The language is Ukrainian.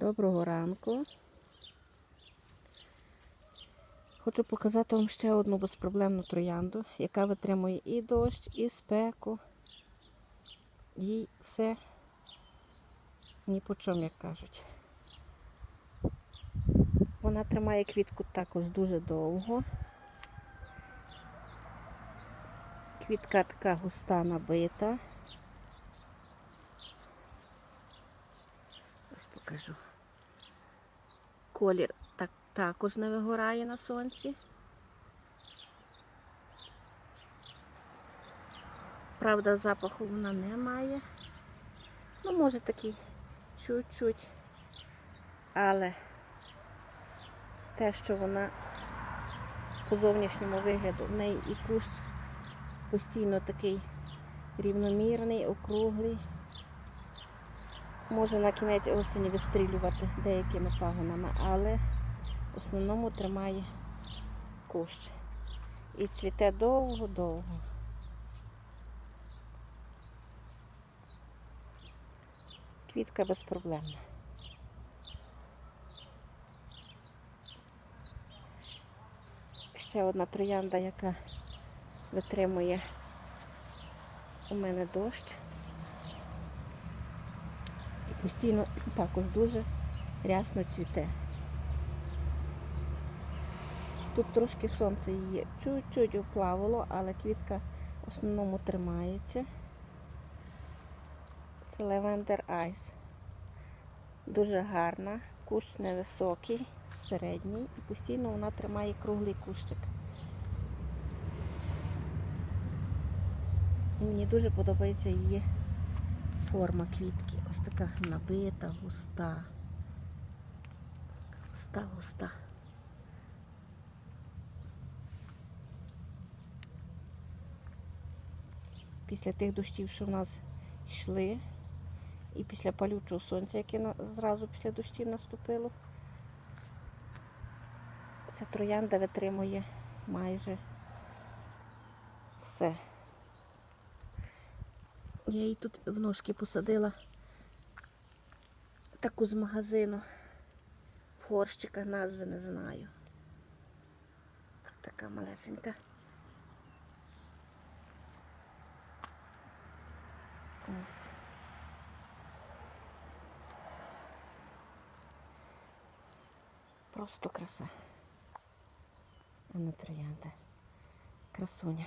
Доброго ранку. Хочу показати вам ще одну безпроблемну троянду, яка витримує і дощ, і спеку. І все ні по чому, як кажуть. Вона тримає квітку також дуже довго. Квітка така густа набита. Ось покажу. Колір так, також не вигорає на сонці. Правда, запаху вона не має. Ну, може такий чуть-чуть. Але те, що вона по зовнішньому вигляду, в неї і кущ постійно такий рівномірний, округлий. Може на кінець осені вистрілювати деякими пагонами, але в основному тримає кущ. І цвіте довго-довго. Квітка безпроблемна. Ще одна троянда, яка витримує у мене дощ. Постійно також дуже рясно цвіте. Тут трошки сонце її чуть-чуть оплавило, але квітка в основному тримається. Це Lavender Ice. Дуже гарна, кущ невисокий, середній і постійно вона тримає круглий кущик. Мені дуже подобається її форма квітки. Ось така набита, густа. Густа, густа. Після тих дощів, що в нас йшли, і після палючого сонця, яке зразу після дощів наступило, ця троянда витримує майже все. Я її тут в ножки посадила таку з магазину. В горщиках назви не знаю. Така малесенька. Ось. Просто краса. А не троянда. Красуня.